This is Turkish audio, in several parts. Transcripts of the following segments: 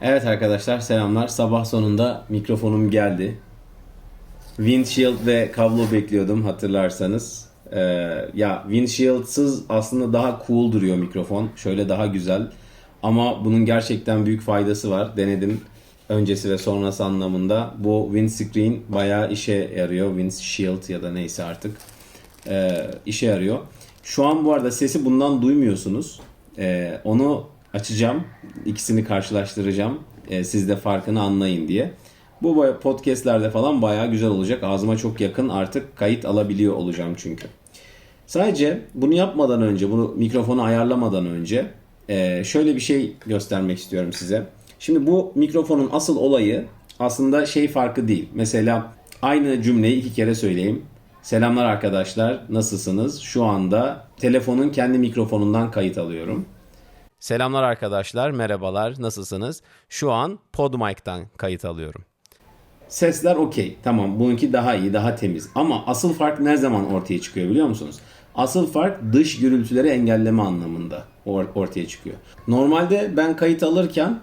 Evet arkadaşlar selamlar. Sabah sonunda mikrofonum geldi. Windshield ve kablo bekliyordum hatırlarsanız. Ee, ya windshield'sız aslında daha cool duruyor mikrofon. Şöyle daha güzel. Ama bunun gerçekten büyük faydası var. Denedim öncesi ve sonrası anlamında. Bu windscreen bayağı işe yarıyor. Windshield ya da neyse artık. Ee, işe yarıyor. Şu an bu arada sesi bundan duymuyorsunuz. Ee, onu açacağım. İkisini karşılaştıracağım. Ee, siz de farkını anlayın diye. Bu podcastlerde falan bayağı güzel olacak. Ağzıma çok yakın artık kayıt alabiliyor olacağım çünkü. Sadece bunu yapmadan önce, bunu mikrofonu ayarlamadan önce e, şöyle bir şey göstermek istiyorum size. Şimdi bu mikrofonun asıl olayı aslında şey farkı değil. Mesela aynı cümleyi iki kere söyleyeyim. Selamlar arkadaşlar, nasılsınız? Şu anda telefonun kendi mikrofonundan kayıt alıyorum. Selamlar arkadaşlar, merhabalar, nasılsınız? Şu an PodMic'tan kayıt alıyorum. Sesler okey. Tamam bununki daha iyi, daha temiz. Ama asıl fark ne zaman ortaya çıkıyor biliyor musunuz? Asıl fark dış gürültüleri engelleme anlamında or- ortaya çıkıyor. Normalde ben kayıt alırken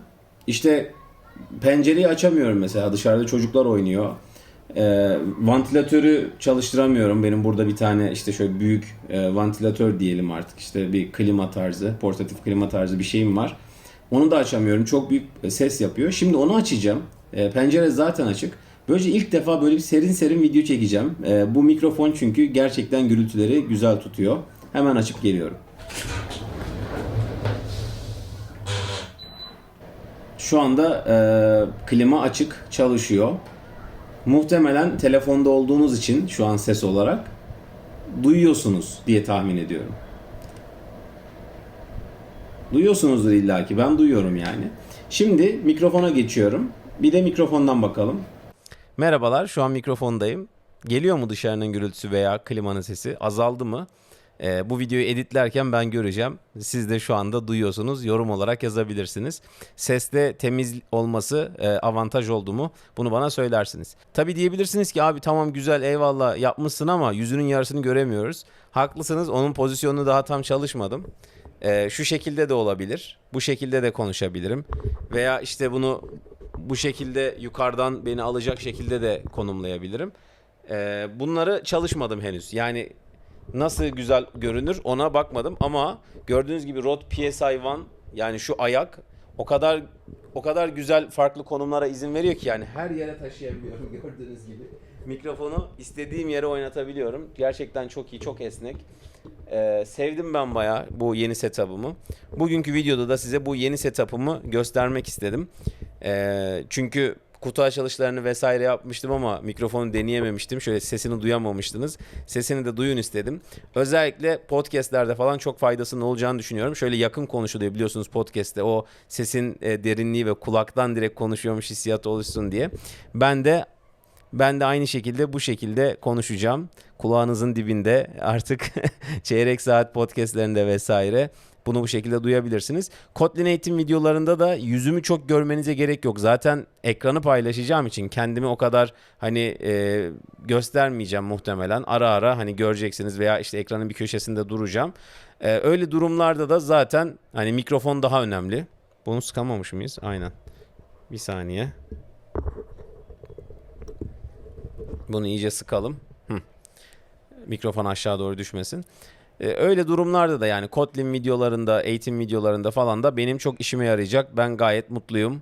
işte pencereyi açamıyorum mesela dışarıda çocuklar oynuyor. Ee, vantilatörü çalıştıramıyorum. Benim burada bir tane işte şöyle büyük e, vantilatör diyelim artık işte bir klima tarzı, portatif klima tarzı bir şeyim var. Onu da açamıyorum. Çok büyük ses yapıyor. Şimdi onu açacağım. E, pencere zaten açık. Böylece ilk defa böyle bir serin serin video çekeceğim. E, bu mikrofon çünkü gerçekten gürültüleri güzel tutuyor. Hemen açıp geliyorum. Şu anda e, klima açık çalışıyor. Muhtemelen telefonda olduğunuz için şu an ses olarak duyuyorsunuz diye tahmin ediyorum. Duyuyorsunuzdur illaki. Ben duyuyorum yani. Şimdi mikrofona geçiyorum. Bir de mikrofondan bakalım. Merhabalar, şu an mikrofondayım. Geliyor mu dışarının gürültüsü veya klimanın sesi? Azaldı mı? Ee, bu videoyu editlerken ben göreceğim. Siz de şu anda duyuyorsunuz. Yorum olarak yazabilirsiniz. Seste temiz olması e, avantaj oldu mu? Bunu bana söylersiniz. Tabi diyebilirsiniz ki abi tamam güzel eyvallah yapmışsın ama yüzünün yarısını göremiyoruz. Haklısınız. Onun pozisyonunu daha tam çalışmadım. Ee, şu şekilde de olabilir. Bu şekilde de konuşabilirim. Veya işte bunu bu şekilde yukarıdan beni alacak şekilde de konumlayabilirim. Ee, bunları çalışmadım henüz. Yani nasıl güzel görünür ona bakmadım ama gördüğünüz gibi Rode PSI-1 yani şu ayak o kadar o kadar güzel farklı konumlara izin veriyor ki yani her yere taşıyabiliyorum gördüğünüz gibi. Mikrofonu istediğim yere oynatabiliyorum. Gerçekten çok iyi, çok esnek. Ee, sevdim ben bayağı bu yeni setup'ımı. Bugünkü videoda da size bu yeni setup'ımı göstermek istedim. Ee, çünkü kutu açılışlarını vesaire yapmıştım ama mikrofonu deneyememiştim. Şöyle sesini duyamamıştınız. Sesini de duyun istedim. Özellikle podcastlerde falan çok faydasının olacağını düşünüyorum. Şöyle yakın konuşuluyor biliyorsunuz podcast'te o sesin e, derinliği ve kulaktan direkt konuşuyormuş hissiyatı oluşsun diye. Ben de ben de aynı şekilde bu şekilde konuşacağım. Kulağınızın dibinde artık çeyrek saat podcastlerinde vesaire bunu bu şekilde duyabilirsiniz. Kotlin eğitim videolarında da yüzümü çok görmenize gerek yok. Zaten ekranı paylaşacağım için kendimi o kadar hani e, göstermeyeceğim muhtemelen. Ara ara hani göreceksiniz veya işte ekranın bir köşesinde duracağım. E, öyle durumlarda da zaten hani mikrofon daha önemli. Bunu sıkamamış mıyız? Aynen. Bir saniye. Bunu iyice sıkalım. Hı. Mikrofon aşağı doğru düşmesin. Ee, öyle durumlarda da yani Kotlin videolarında, eğitim videolarında falan da benim çok işime yarayacak. Ben gayet mutluyum.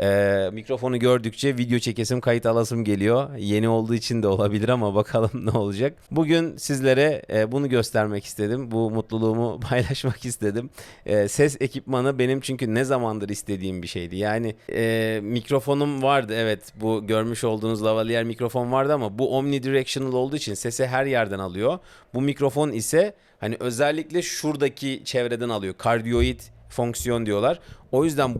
Ee, mikrofonu gördükçe video çekesim, kayıt alasım geliyor. Yeni olduğu için de olabilir ama bakalım ne olacak. Bugün sizlere e, bunu göstermek istedim. Bu mutluluğumu paylaşmak istedim. E, ses ekipmanı benim çünkü ne zamandır istediğim bir şeydi. Yani e, mikrofonum vardı evet bu görmüş olduğunuz lavalier mikrofon vardı ama bu omnidirectional olduğu için sesi her yerden alıyor. Bu mikrofon ise hani özellikle şuradaki çevreden alıyor. Kardioid fonksiyon diyorlar. O yüzden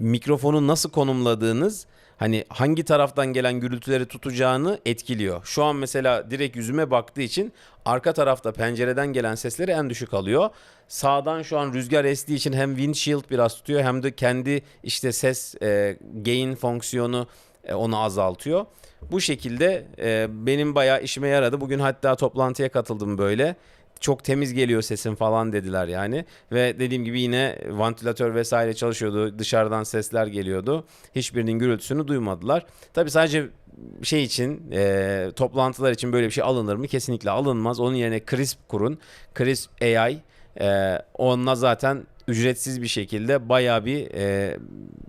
mikrofonu nasıl konumladığınız hani hangi taraftan gelen gürültüleri tutacağını etkiliyor. Şu an mesela direkt yüzüme baktığı için arka tarafta pencereden gelen sesleri en düşük alıyor. Sağdan şu an rüzgar estiği için hem windshield biraz tutuyor hem de kendi işte ses e, gain fonksiyonu e, onu azaltıyor. Bu şekilde e, benim bayağı işime yaradı. Bugün hatta toplantıya katıldım böyle. Çok temiz geliyor sesin falan dediler yani. Ve dediğim gibi yine vantilatör vesaire çalışıyordu. Dışarıdan sesler geliyordu. Hiçbirinin gürültüsünü duymadılar. Tabii sadece şey için e, toplantılar için böyle bir şey alınır mı? Kesinlikle alınmaz. Onun yerine Crisp kurun. Crisp AI e, onunla zaten ücretsiz bir şekilde bayağı bir e,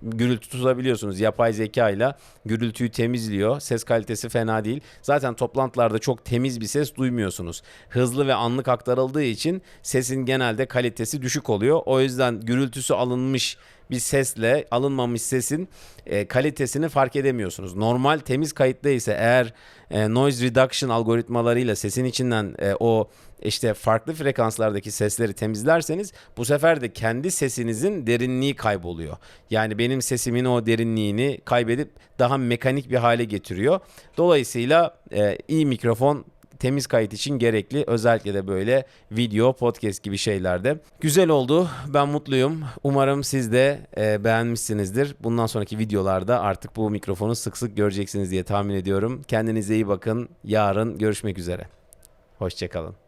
gürültü tutabiliyorsunuz. Yapay zeka ile gürültüyü temizliyor. Ses kalitesi fena değil. Zaten toplantılarda çok temiz bir ses duymuyorsunuz. Hızlı ve anlık aktarıldığı için sesin genelde kalitesi düşük oluyor. O yüzden gürültüsü alınmış bir sesle alınmamış sesin e, kalitesini fark edemiyorsunuz. Normal temiz kayıtta ise eğer e, noise reduction algoritmalarıyla sesin içinden e, o işte farklı frekanslardaki sesleri temizlerseniz bu sefer de kendi sesinizin derinliği kayboluyor. Yani benim sesimin o derinliğini kaybedip daha mekanik bir hale getiriyor. Dolayısıyla e, iyi mikrofon temiz kayıt için gerekli. Özellikle de böyle video, podcast gibi şeylerde. Güzel oldu. Ben mutluyum. Umarım siz de e, beğenmişsinizdir. Bundan sonraki videolarda artık bu mikrofonu sık sık göreceksiniz diye tahmin ediyorum. Kendinize iyi bakın. Yarın görüşmek üzere. Hoşçakalın.